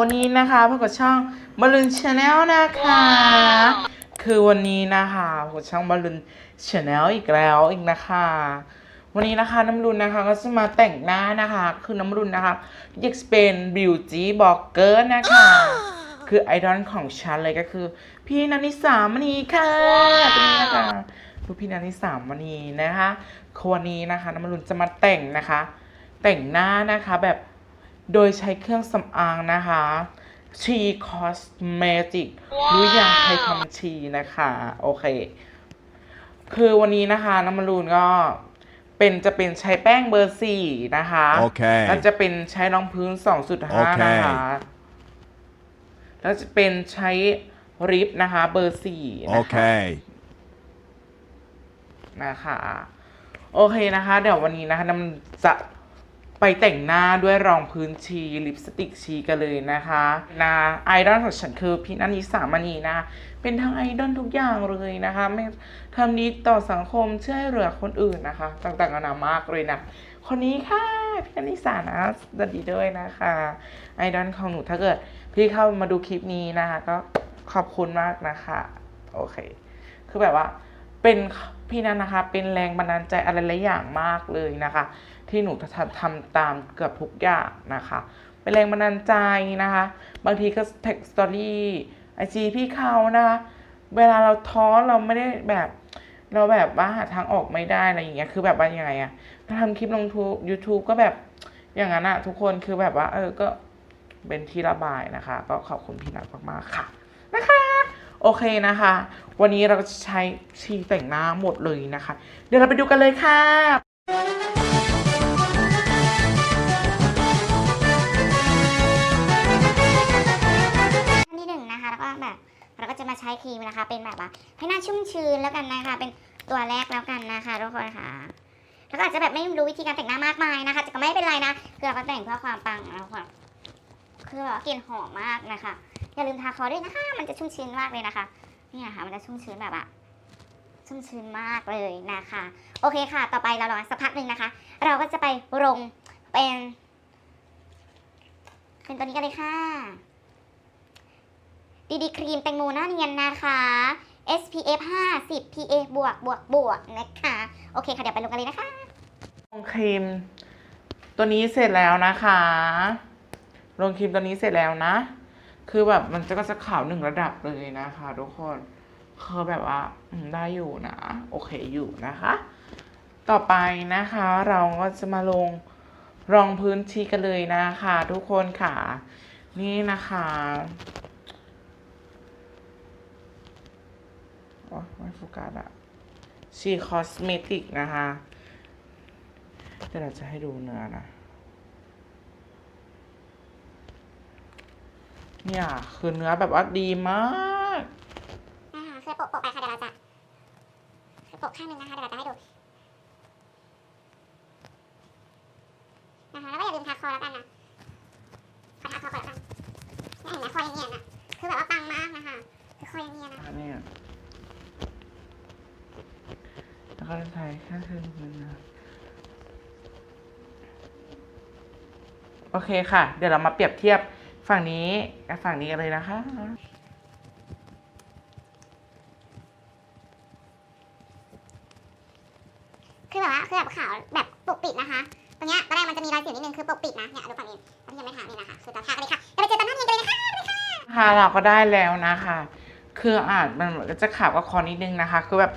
วันนี้นะคะพบกับช่องบอลลูนชาแนลนะคะ คือวันนี้นะคะพบกับช่องบอลลูนชาแนลอีกแล้วอีกนะคะ วันนี้นะคะน้ำรุนนะคะก็จะมาแต่งหน้านะคะ คือน้ำรุนนะคะอยากจะเป็นบิวตี้บล็อกเกอร์นะคะ คือไอดอลของฉันเลยก็คือ พี่นันนิสามณีค่ะตรงนี้นะคะดูพี่นันนิสามณีนะคะคือวันนี้นะคะน้ำรุนจะมาแต่งนะคะ แต่งหน้านะคะแบบ โดยใช้เครื่องสำอางนะคะ ชีคอสเมติกรู้ยังใครทำชีนะคะ โอเค คือวันนี้นะคะน้ำมันรูนก็เป็นจะเป็นใช้แป้งเบอร์สี่นะคะโอเคแล้วจะเป็นใช้รองพื้นสองสุดโอห้าเคนะคะ แล้วจะเป็นใช้ริบนะคะ เบอร์สี่นะคะ Okay. นะคะ โอเคนะคะ เดี๋ยววันนี้นะคะน้ำจะ ไปแต่งหน้าด้วยรองพื้นชีลิปสติกชีกันเลยนะคะนะไอดอลของฉันคือพี่นันนิสามณีนะ เป็นทั้งไอดอลทุกอย่างเลยนะคะไม่ทำดีต่อสังคมช่วยเหลือคนอื่นนะคะ ต่างๆนานามากเลยนะ คนนี้ค่ะพี่นันนิสานะสวัสดีด้วยนะคะ ไอดอลของหนูถ้าเกิด พี่เข้ามาดูคลิปนี้นะคะ ก็ขอบคุณมากนะคะ โอเค คือแบบว่าเป็น พี่นันนะคะ เป็นแรงบันดาลใจอะไรหลายอย่างมากเลยนะคะ ที่หนูทำตามเกือบทุกอย่างนะคะ เป็นแรงบันดาลใจนะคะ บางทีก็แท็กสตอรี่ไอจีพี่เขานะคะเวลาเราท้อเราไม่ได้แบบเราแบบว่าหาทางออกไม่ได้อะไรอย่างเงี้ยคือแบบว่ายังไงอะถ้าทำคลิปลงทูยูทูบก็แบบอย่างนั้นอะทุกคนคือแบบว่า เออก็เป็นที่ระบายนะคะ ก็ขอบคุณพี่นัทมากๆค่ะ โอเคนะคะ วันนี้เราจะใช้ชีแต่งหน้าหมดเลยนะคะ เดี๋ยวเราไปดูกันเลยค่ะขั้นที่หนึ่งนะคะแล้วก็แบบเราก็จะมาใช้ครีมนะคะ เป็นแบบว่าให้หน้าชุ่มชื้นแล้วกันนะคะ เป็นตัวแรกแล้วกันนะคะทุกคนค่ะแล้วก็อาจจะแบบไม่รู้วิธีการแต่งหน้ามากมายนะคะแต่ก็ไม่เป็นไรนะคือเราก็แต่งเพื่อความปังนะทุกคน คือแบบกลิ่นหอมมากนะคะ อย่าลืมทาคอด้วยนะคะ มันจะชุ่มชื้นมากเลยนะคะ นี่ยค่ะมันจะชุ่มชื้นแบบว่าชุ่มชื้นมากเลยนะคะ โอเคค่ะ ต่อไปเรารอสักพักหนึ่งนะคะ เราก็จะไปลงเป็นเป็นตัวนี้กันเลยค่ะ ดีดีครีมแตงโมหน้าเนียนนะคะ SPF 50 PA บวกบวกบวกนะคะ โอเคค่ะ เดี๋ยวไปลงกันเลยนะคะลงครีม ตัวนี้เสร็จแล้วนะคะ ลงครีมตัวนี้เสร็จแล้วนะ คือแบบมันจะก็จะขาวหนึ่งระดับเลยนะคะทุกคนคือแบบว่าได้อยู่นะ โอเคอยู่นะคะ ต่อไปนะคะ เราก็จะมาลงรองพื้นที่กันเลยนะคะ ทุกคนค่ะ นี่นะคะโอ๊ยไม่โฟกัสอะชีคอสเมติกนะคะ เดี๋ยวเราจะให้ดูเนื้อนะ เนี่ย คือเนื้อแบบว่าดีมากนะคะคือโปะโปะไปค่ะเดี๋ยวเราจะคือโปะข้างหนึงนะคะเดี๋ยวเราจะให้ดูนะคะแล้วก็อย่าลืมทาคอแล้วกันนะขอทาคอก่อนแล้วกันเนี่ยเห็นไหมคอยังเนียนอะคือแบบว่าปังมากนะคะคือคอยังเนียนอะอันนี้แล้วก็ใส่แค่เส้นนึงนะโอเคค่ะ เดี๋ยวเรามาเปรียบเทียบ ฝั่งนี้กับฝั่งนี้กันเลยนะคะ คือแบบว่าคือแบบขาวแบบปกปิดนะคะ ตรงเนี้ยตอนแรกมันจะมีรอยสิวนิดนึงคือปกปิดนะเนี่ยดูฝั่งนี้ตอนที่ยังไม่ทานี่นะคะคือตอนทากันเลยค่ะเดี๋ยวไปเจอตอนหน้าเนียนกันเลยนะคะค่ะเราก็ได้แล้วนะคะ คืออาจมันก็จะขาวกับคอนิดนึงนะคะ คือแบบ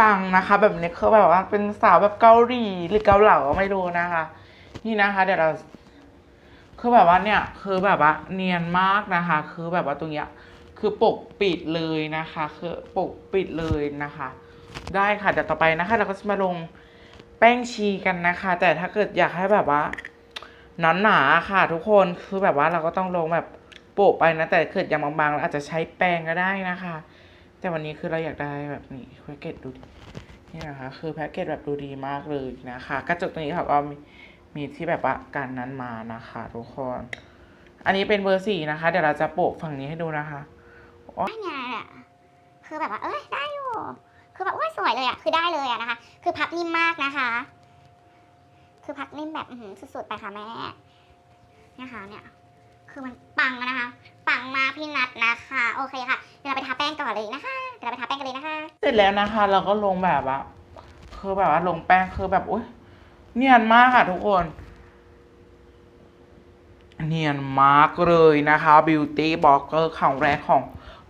ปังนะคะ แบบนี้คือแบบว่าเป็นสาวแบบเกาหลีหรือเกาเหลาไม่รู้นะคะ นี่นะคะ เดี๋ยวเรา คือแบบว่าเนี่ยคือแบบว่าเนียนมากนะคะ คือแบบว่าตรงเนี้ยคือปกปิดเลยนะคะ คือปกปิดเลยนะคะ ได้ค่ะเดี๋ยวต่อไปนะคะ เราก็จะมาลงแป้งชีกันนะคะ แต่ถ้าเกิดอยากให้แบบว่าหนาหนาค่ะ ทุกคนคือแบบว่าเราก็ต้องลงแบบโปะไปนะแต่เกิดอย่างบางๆเราอาจจะใช้แป้งก็ได้นะคะ แต่วันนี้คือเราอยากได้แบบนี้แพ็กเกจดูดีนี่นะคะ คือแพ็กเกจแบบดูดีมากเลยนะคะ กระจกตรงนี้เขาก็มี มีที่แบบว่าการนั้นมานะคะทุกคน อันนี้เป็นเบอร์สี่นะคะ เดี๋ยวเราจะโปะฝั่งนี้ให้ดูนะคะได้ไงอะคือแบบว่า เอ้ยได้อยู่ คือแบบโอ้ยสวยเลยอะ คือได้เลยอะนะคะ คือพับนิ่มมากนะคะ คือพับนิ่มแบบอื้อหือสุดๆไปค่ะแม่ นะคะเนี่ย คือมันปังนะคะ ปังมากพี่นัทนะคะ โอเคค่ะ เดี๋ยวเราไปทาแป้งก่อนเลยนะคะ เดี๋ยวเราไปทาแป้งกันเลยนะคะ เสร็จแล้วนะคะ เราก็ลงแบบว่า คือแบบว่าลงแป้งคือแบบอุ้ย เนียนมากค่ะทุกคน เนียนมากเลยนะคะ Beauty b l o g g e r ของแรกของ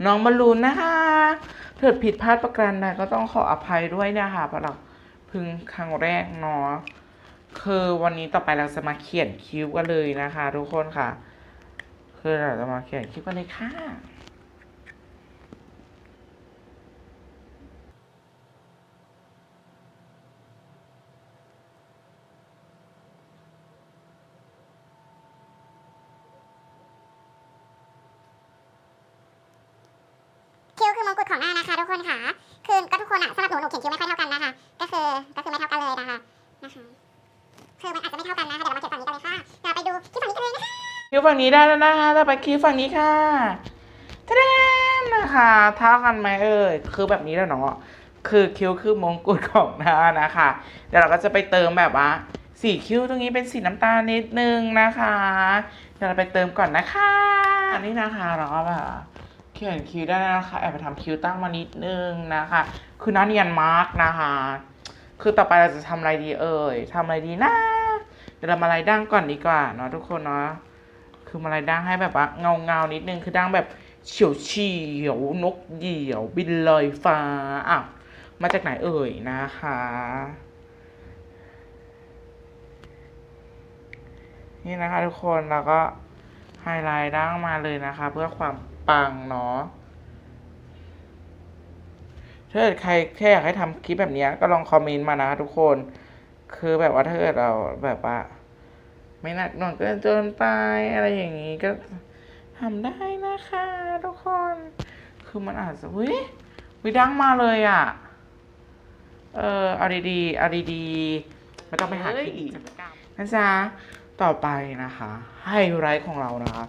น้องบอลลูนนะคะเถิดผิดพลาดประการใดก็ต้องขออภัยด้วยนะคะเพราะเราพึ่งครั้งแรกเนาะคือวันนี้ต่อไปเราจะมาเขียนคิ้วกันเลยนะคะ ทุกคนค่ะ คือเราจะมาเขียนคิ้วกันเลยค่ะ คิ้วคือมงกุฎของหน้านะคะทุกคนค่ะ คืะสำหรับหนูหนูเขียนคิ้วไม่ค่อยเท่ากันนะคะ ก็คือก็คือไม่เท่ากันเลยนะคะนะคะคือมันอาจจะไม่เท่ากันนะคะเดี๋ยวเรามาเขียนฝั่งนี้กันเลยค่ะเดี๋ยวไปดูที่ฝั่งนี้กันเลยนะคะคิ้วฝั่งนี้ได้แล้วนะคะต่อไปคิ้วฝั่งนี้ค่ะทะเดนนะคะเท่ากันไหมเอ่ยคือแบบนี้แล้วเนาะคือคิ้วคือมงกุฎของหน้านะคะเดี๋ยวเราก็จะไปเติมแบบว่าสีคิ้วตรงนี้เป็นสีน้ำตาลนิดนึงนะคะ เดี๋ยวเราไปเติมก่อนนะคะ อันนี้นะคะเราก็แบบ เขียนคิ้วได้นะคะแอบไปทำคิ้วตั้งมานิดนึงนะคะ คือน้าเนียนมากนะคะ คือต่อไปเราจะทำอะไรดีเอ่ยทำอะไรดีนะเดี๋ยวเรามาไล่ดั้งก่อนดีกว่าเนาะทุกคนเนาะคือมาลายดั้งให้แบบว่าเงาเงานิดนึงคือดั้งแบบเฉียวเฉียวนกเหยี่ยว บินลอยฟ้าอะมาจากไหนเอ่ยนะคะนี่นะคะทุกคนแล้วก็ไฮไลท์ดั้งมาเลยนะคะ เพื่อความ ปังเนาะถ้าเกิดใครแค่อยากให้ทำคลิปแบบเนี้ยก็ลองคอมเมนต์มานะทุกคน คือแบบว่าถ้าเกิดเราแบบว่า ไม่หนักหน่วงเกินจนไปอะไรอย่างนี้ก็ทำได้นะคะ ทุกคน คือมันอาจจะเฮ้ยวิดังมาเลยอะ เออเอาดีๆเอาดีๆไม่ต้องไปหาที่อีกนะจ๊ะต่อไปนะคะไฮไลท์ของเรานะคะ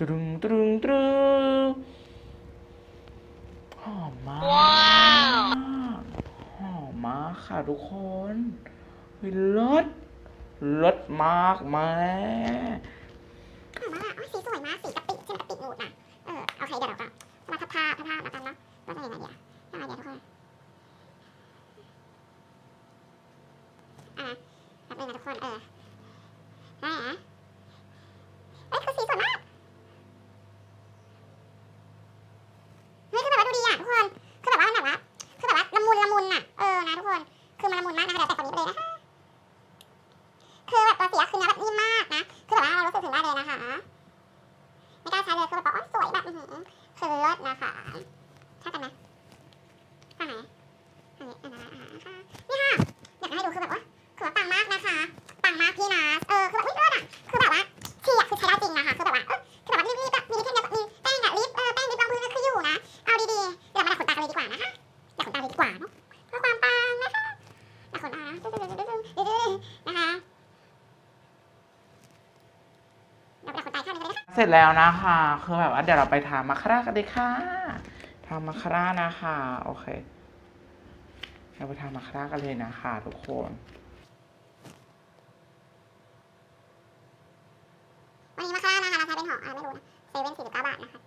ตรึงตรึงตรึงหอมมากหอมมากค่ะทุกคนเฮ้ยเลิศลดมากแม่อ๋อมาอ๋อสีสวยมากสีกะปิเช่นกะปิงูดน่ะเออโอเคเดี๋ยวเราก็มาทับทาทับทาแล้วกันเนาะว่าจะยังไงดีอะยังไงดีอะทุกคนอะแป๊บนึงนะทุกคนเออได้ฮะ ร็จแล้วนะคะคือแบบว่าเดี๋ยวเราไปทามาคาร่ากันเลยค่ะทามาคาร่านะคะโอเคเราไปทามาคาร่ากันเลยนะคะทุกคนวันนี้มาค่านะคะเราใช้เป็นของอะไรไม่รู้นะเซเว่นสี่สิบเก้าบาทนะคะ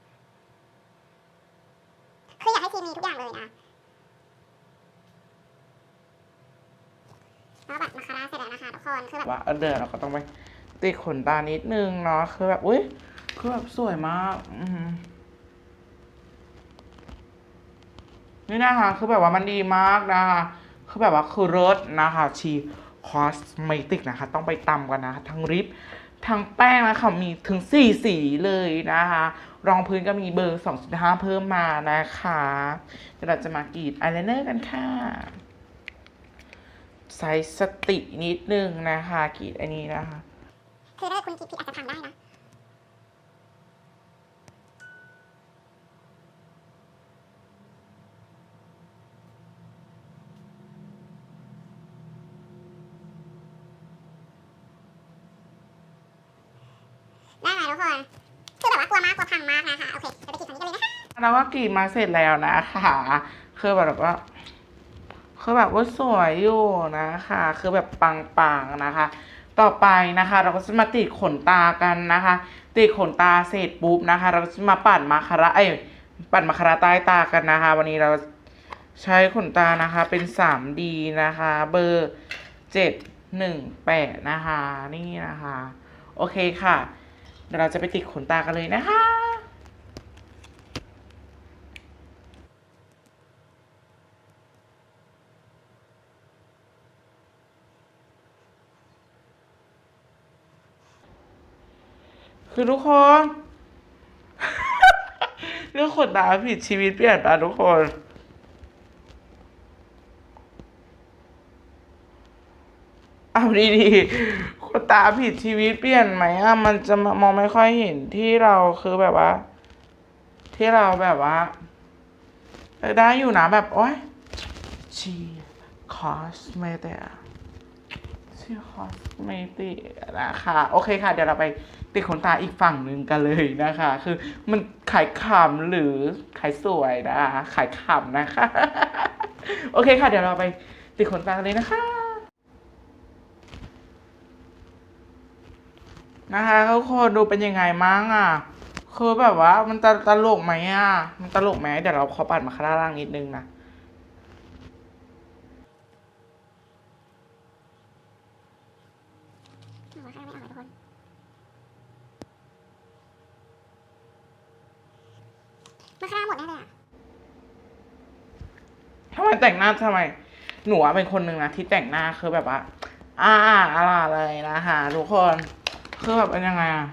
คืออยากให้ทีมมีทุกอย่างเลยนะแล้วแบบมาคาร่าเสร็จแล้วนะคะทุกคนคือแบบว่าเออเดี๋ยวเราก็ต้องไปติดขนตานิดนึงเนาะคือแบบอุ้ย คือแบบสวยมากอือหือนี่นะคะคือแบบว่ามันดีมากนะคะคือแบบว่าคือรสนะคะชีคอสเมติกนะคะ ต้องไปตำกันนะคะทั้งริปทั้งแป้งนะคะมีถึงสี่สีเลยนะคะ รองพื้นก็มีเบอร์2.5เพิ่มมานะคะเดี๋ยวเราจะมากรีดอายไลเนอร์กันค่ะใช้สตินิดนึงนะคะกรีดอันนี้นะคะ คือถ้าคุณคิดผิดอาจจะพังได้นะ ได้ไหมทุกคน คือแบบว่ากลัวมากกลัวพังมากนะคะ โอเคเดี๋ยวไปกินฝั่งนี้กัน เลยนะคะแล้วก็กรีดมาเสร็จแล้วนะคะคือแบบว่าคือแบบว่าสวยอยู่นะคะ คือแบบปังๆนะคะ ต่อไปนะคะ เราก็จะมาติดขนตากันนะคะ ติดขนตาเสร็จปุ๊บนะคะ เราก็จะมาปัดมาคาระเอ้ยปัดมาคาระใต้ตากันนะคะ วันนี้เราใช้ขนตานะคะเป็น 3D นะคะ เบอร์718นะคะ นี่นะคะ โอเคค่ะเดี๋ยวเราจะไปติดขนตากันเลยนะคะ คือทุกคน เรื่องขนตาผิดชีวิตเปลี่ยนไปทุกคนเอาดีๆขนตาผิดชีวิตเปลี่ยนไหมอะมันจะมองไม่ค่อยเห็นที่เราคือแบบว่า ที่เราแบบว่าได้อยู่นะแบบ โอ๊ยชีคอสเมเตอ ชื่อคอสเมตินะคะโอเคค่ะ เดี๋ยวเราไปติดขนตาอีกฝั่งหนึ่งกันเลยนะคะ คือมันขายขำหรือขายสวยนะคะขายขำนะคะ โอเคค่ะ เดี๋ยวเราไปติดขนตากันเลยนะคะนะคะทุกคนดูเป็นยังไงมั้งอะคือแบบว่ามันตลกไหมอะ มันตลกไหมเดี๋ยวเราขอปัดมาข้างล่างนิดนึงนะ หนูว่าข้างไม่ออกเลยทุกคนมาข้างหมดแน่เลยอะ ทำไมแต่งหน้าทำไม หนูอะเป็นคนหนึ่งนะที่แต่งหน้าคือแบบว่า อ่าอะไรเลยนะคะทุกคน คือแบบเป็นยังไงอะ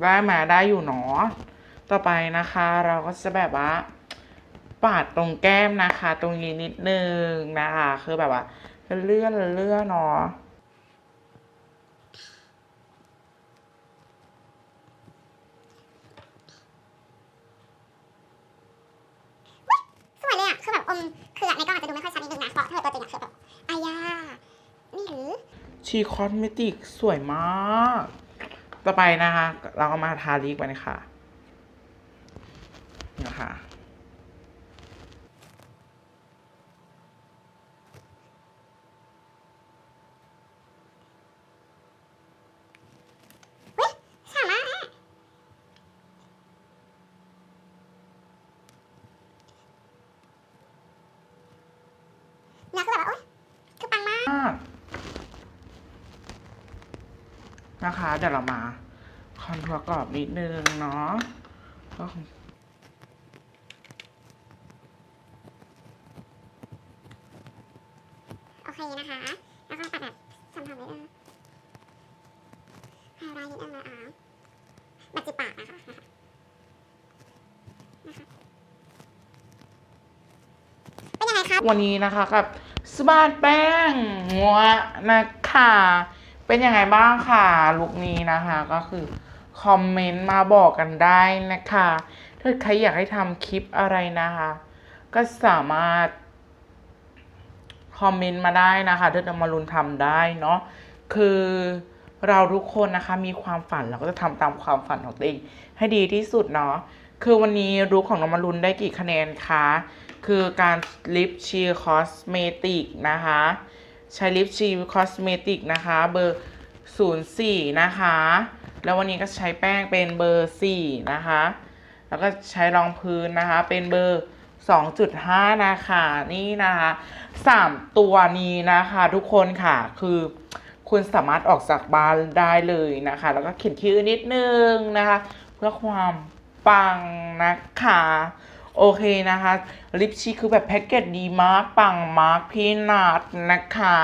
ได้ไหมาได้อยู่เนาะต่อไปนะคะ เราก็จะแบบว่า ปาดตรงแก้มนะคะ ตรงนี้นิดนึงนะคะ คือแบบว่าเลื่อนเลื่อนเนาะ สวยเลยอะ คือแบบอมคือในกล้องอาจจะดูไม่ค่อยชัดนิด นึงนะเพราะถ้าเกิดตัวจริงอะคือแบบอายา นี่หรือ ชีคอสเมติกสวยมาก ต่อไปนะคะ เราก็มาทาลิปกันค่ะนะคะ ฉ่ำมากอะเนี่ยคือแบบว่าโอ๊ยคือปังมาก มาก นะคะ เดี๋ยวเรามาคอนทัวร์กรอบนิดนึงเนาะก็คงโอเคนะคะ แล้วก็ปัดแบบสัมผัสนิดนึงไฮไลท์นิดนึงนะอะแบบจิบปากนะคะนะคะนะคะเป็นยังไงคะวันนี้นะคะกับสบานแป้งงัวนะคะ เป็นยังไงบ้างค่ะลุคนี้นะคะ ก็คือคอมเมนต์มาบอกกันได้นะคะถ้าใครอยากให้ทำคลิปอะไรนะคะ ก็สามารถคอมเมนต์มาได้นะคะถ้าจะมารุนทำได้เนาะคือเราทุกคนนะคะมีความฝันเราก็จะทำตามความฝันของตัวเองให้ดีที่สุดเนาะคือวันนี้รู้ของน้องมารุนได้กี่คะแนนคะคือการลิปชีคอสเมติกนะคะ ใช้ลิปชีคอสเมติกนะคะเบอร์ 04 นะคะ แล้ววันนี้ก็ใช้แป้งเป็นเบอร์ 4 นะคะ แล้วก็ใช้รองพื้นนะคะ เป็นเบอร์ 2.5 นะคะนี่นะคะสามตัวนี้นะคะทุกคนค่ะคือคุณสามารถออกจากบ้านได้เลยนะคะ แล้วก็เขียนคิ้วนิดนึงนะคะ เพื่อความปังนะคะ โอเคนะคะ ลิปชีคือแบบแพ็กเกจดีมาก ปังมากพี่นัดนะคะ